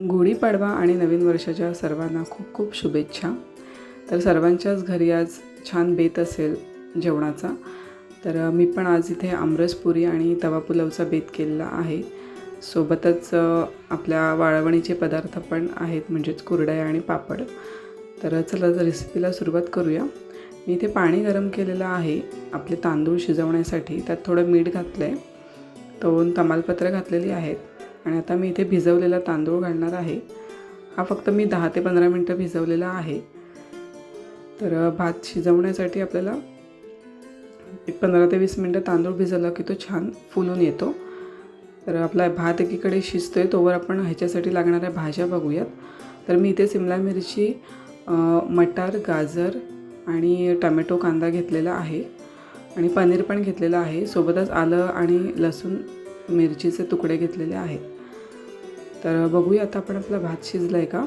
गुढीपाडवा आणि नवीन वर्षाच्या सर्वांना खूप खूप शुभेच्छा. तर सर्वांच्याच घरी आज छान बेत असेल जेवणाचा. तर मी पण आज इथे आमरसपुरी आणि तवा पुलावचा बेत केलेला आहे. सोबतच आपल्या वाळवणीचे पदार्थ पण आहेत म्हणजेच कुरडया आणि पापड. तर चला तर रेसिपीला सुरुवात करूया. मी इथे पाणी गरम केलेलं आहे. आपले तांदूळ शिजवण्यासाठी त्यात थोडं मीठ घातलं आहे दोन तमालपत्र घातलेली आहेत. आणि आता मी इथे भिजवलेला तांदूळ घालणार आहे. हा फक्त मी दहा ते पंधरा मिनटं भिजवलेला आहे. तर भात शिजवण्यासाठी आपल्याला एक पंधरा ते वीस मिनटं तांदूळ भिजवला की तो छान फुलून येतो. तर आपला भात एकीकडे शिजतो आहे तोवर आपण ह्याच्यासाठी लागणाऱ्या भाज्या बघूयात. तर मी इथे सिमला मिरची मटार गाजर आणि टमॅटो कांदा घेतलेला आहे. आणि पनीर पण घेतलेलं आहे. सोबतच आलं आणि लसूण मिरचीचे तुकडे घेतलेले आहेत. तर बघूया आता आपण आपला भात शिजला आहे का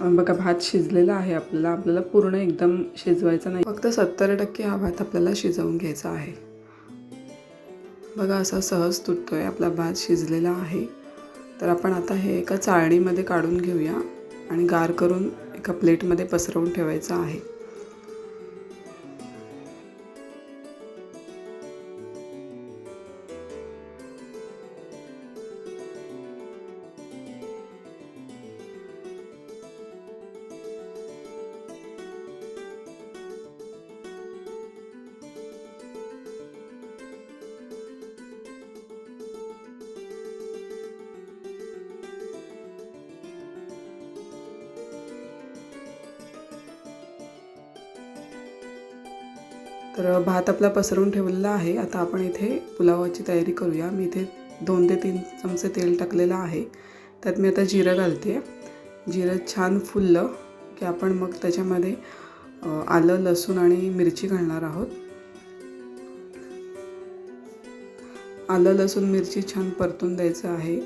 बघा भात शिजलेला आहे आपल्याला. आपल्याला पूर्ण एकदम शिजवायचा नाही. फक्त सत्तर टक्के हा भात आपल्याला शिजवून घ्यायचा आहे. बघा असा सहज तुटतो आहे आपला भात शिजलेला आहे. तर आपण आता हे एका चाळणीमध्ये काढून घेऊया आणि गार करून एका प्लेटमध्ये पसरवून ठेवायचं आहे. तर भात आपला पसरवून ठेवलेला आहे. आता आपण इथे पुलावाची तयारी करूया. मी इथे दोन ते तीन चमचे तेल टाकलेलं आहे. त्यात मी आता जिरं घालते. जिरं छान फुललं की आपण मग त्याच्यामध्ये आलं लसूण आणि मिरची घालणार आहोत. आलं लसूण मिरची छान परतून द्यायचं आहे.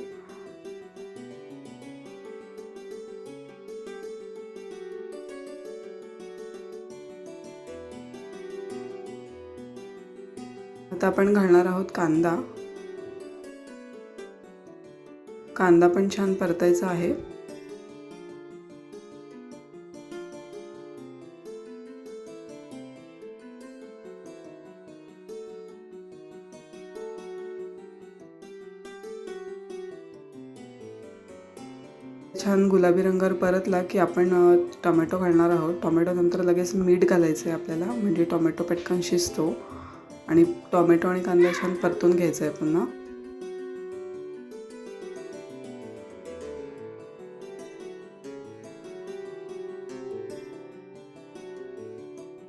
आता आपण घालणार आहोत कांदा. कांदा पण छान परतायचा आहे. छान गुलाबी रंगावर परतला की आपण टोमॅटो घालणार आहोत. टोमॅटो नंतर लगेच मीठ घालायचं आहे आपल्याला म्हणजे टोमॅटो पटकन शिजतो. आणि टोमॅटो आणि कांदा छान परतून घ्यायचा आहे पुन्हा.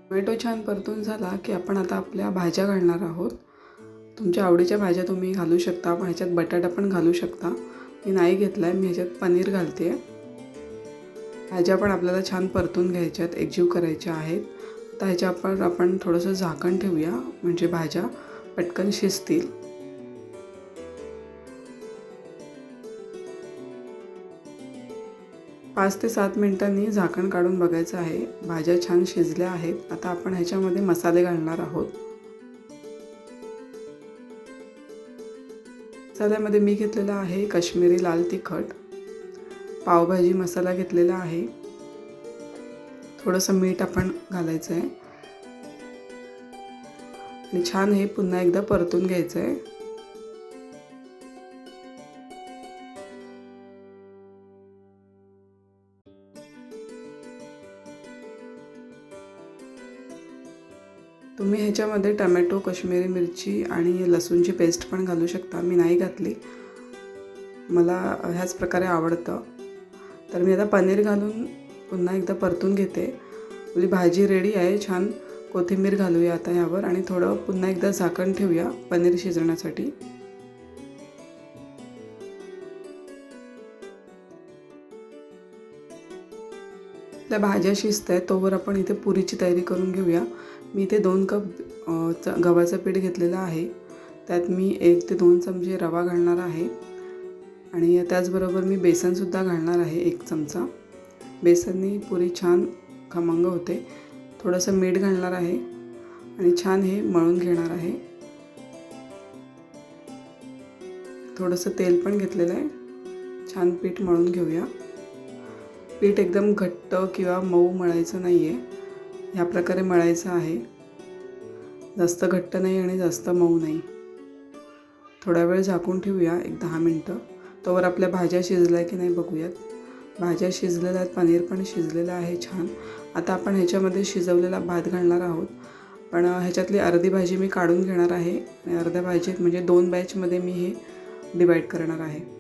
टोमॅटो छान परतून झाला की आपण आता आपल्या भाज्या घालणार आहोत. तुमच्या आवडीच्या भाज्या तुम्ही घालू शकता पण ह्याच्यात बटाटा पण घालू शकता. मी नाही घेतला आहे मी ह्याच्यात पनीर घालते. आहे भाज्या पण आपल्याला छान परतून घ्यायच्यात एकजीव करायच्या आहेत. तर ह्याच्यावर आपण थोडंसं झाकण ठेवूया. म्हणजे भाज्या पटकन शिजतील. पाच ते सात मिनिटांनी झाकण काढून बघायचं आहे. भाज्या छान शिजल्या आहेत. आता आपण ह्याच्यामध्ये मसाले घालणार आहोत. मसाल्यामध्ये मी घेतलेला आहे कश्मीरी लाल तिखट. पावभाजी मसाला घेतलेला आहे. थोडंसं मीठ आपण घालायचं आहे. आणि छान हे पुन्हा एकदा परतून घ्यायचं आहे. तुम्ही ह्याच्यामध्ये टमॅटो कश्मीरी मिरची आणि लसूणची पेस्ट पण घालू शकता. मी नाही घातली. मला ह्याच प्रकारे आवडतं. तर मी आता पनीर घालून पुन्हा एकदा परतून घेते. आपली भाजी रेडी आहे. छान कोथिंबीर घालूया आता ह्यावर आणि थोडं पुन्हा एकदा झाकण ठेवूया पनीर शिजवण्यासाठी. त्या भाज्या शिजत आहेत तोवर आपण इथे पुरीची तयारी करून घेऊया. मी इथे दोन कप गव्हाचं पीठ घेतलेलं आहे. त्यात मी एक ते दोन चमचे रवा घालणार आहे. आणि त्याचबरोबर मी बेसनसुद्धा घालणार आहे एक चमचा. बेसननी पुरी छान खमंग होते. थोडंसं मीठ घालणार आहे आणि छान हे मळून घेणार आहे. थोडंसं तेल पण घेतलेलं आहे. छान पीठ मळून घेऊया. पीठ एकदम घट्ट किंवा मऊ मळायचं नाही आहे ह्या प्रकारे मळायचं आहे. जास्त घट्ट नाही आणि जास्त मऊ नाही. थोडा वेळ झाकून ठेवूया एक दहा मिनटं. तोवर आपल्या भाज्या शिजल्या की नाही बघूयात. भाज्या शिजलेल्या आहेत पनीर पण शिजलेलं आहे छान. आता आपण ह्याच्यामध्ये शिजवलेला भात घालणार आहोत. पण ह्याच्यातली अर्धी भाजी मी काढून घेणार आहे. आणि अर्ध्या भाजीत म्हणजे दोन बॅचमध्ये मी हे डिवाईड करणार आहे.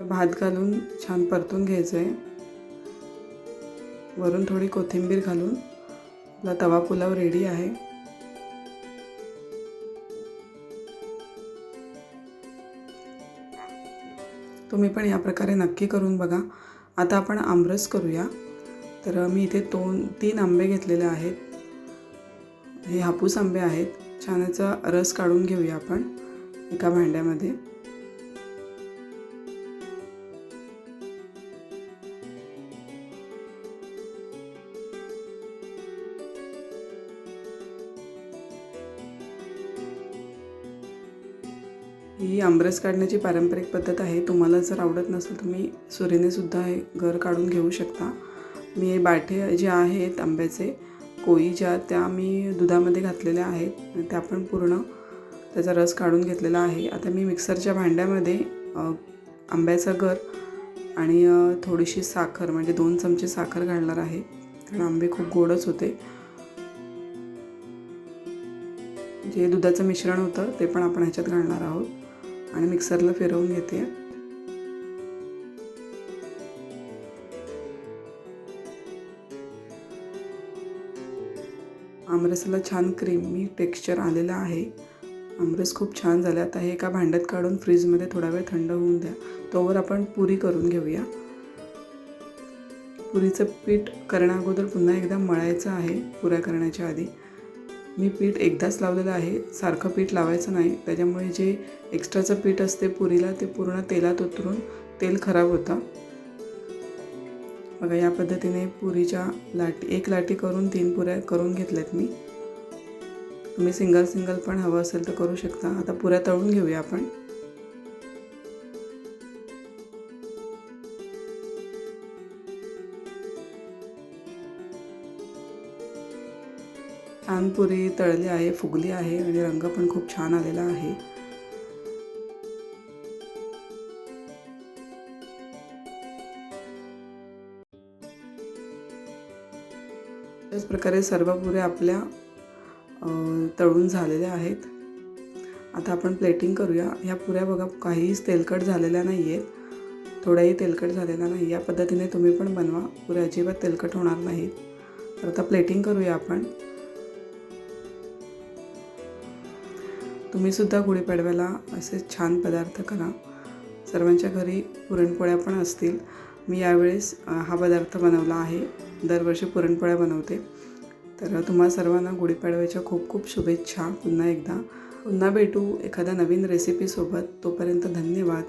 भात घालून छान परतून घ्यायचं आहे वरून थोडी कोथिंबीर घालून आपला तवा पुलाव रेडी आहे. तुम्ही पण या प्रकारे नक्की करून बघा. आता आपण आमरस करूया. तर मी इथे दोन तीन आंबे घेतलेले आहेत. हे हापूस आंबे आहेत. छान याचा रस काढून घेऊया आपण एका भांड्यामध्ये. ही आमरस काढण्याची पारंपरिक पद्धत आहे. तुम्हाला जर आवडत नसेल तुम्ही सुरीनेसुद्धा हे घर काढून घेऊ शकता. मी हे बाठे जे आहेत आंब्याचे कोळी ज्या त्या मी दुधामध्ये घातलेल्या आहेत. त्या पण पूर्ण त्याचा रस काढून घेतलेला आहे. आता मी मिक्सरच्या भांड्यामध्ये आंब्याचा गर आणि थोडीशी साखर म्हणजे दोन चमचे साखर घालणार आहे. कारण आंबे खूप गोडच होते. जे दुधाचं मिश्रण होतं ते पण आपण ह्याच्यात घालणार आहोत. आणि मिक्सरला फिरवून घेते. आमरसाला छान क्रीमी टेक्स्चर आलेलं आहे. आमरस खूप छान झालं. आता हे एका भांड्यात काढून फ्रीजमध्ये थोडा वेळ थंड होऊन द्या. तोवर आपण पुरी करून घेऊया. पुरीचं पीठ करण्याअगोदर पुन्हा एकदा मळायचं आहे. पुऱ्या करण्याच्या आधी. मी पीठ एकदाच लावलेलं आहे. सारखं पीठ लावायचं नाही. त्याच्यामुळे जे एक्स्ट्राचं पीठ असते पुरीला ते पूर्ण तेलात उतरून तेल खराब होतं. बघा या पद्धतीने पुरीच्या लाटी एक लाटी करून तीन पुऱ्या करून घेतल्यात मी. तुम्ही सिंगल सिंगल पण हवं असेल तर करू शकता. आता पुऱ्या तळून घेऊया आपण. छान पुरी तळली आहे फुगली आहे आणि रंग पण खूप छान आलेला आहे. त्याच प्रकारे सर्व पुऱ्या आपल्या तळून झालेल्या आहेत. आता आपण प्लेटिंग करूया. ह्या पुऱ्या बघा काहीच तेलकट झालेल्या नाही आहेत थोड्याही तेलकट झालेल्या नाही. या पद्धतीने तुम्ही पण बनवा. पुऱ्या अजिबात तेलकट होणार नाहीत. तर आता प्लेटिंग करूया आपण. तुम्हीसुद्धा गुढीपाडव्याला असे छान पदार्थ करा. सर्वांच्या घरी पुरणपोळ्या पण असतील. मी यावेळेस हा पदार्थ बनवला आहे. दरवर्षी पुरणपोळ्या बनवते. तर तुम्हा सर्वांना गुढीपाडव्याच्या खूप खूप शुभेच्छा. पुन्हा एकदा. पुन्हा भेटू एखाद्या नवीन रेसिपीसोबत तोपर्यंत धन्यवाद.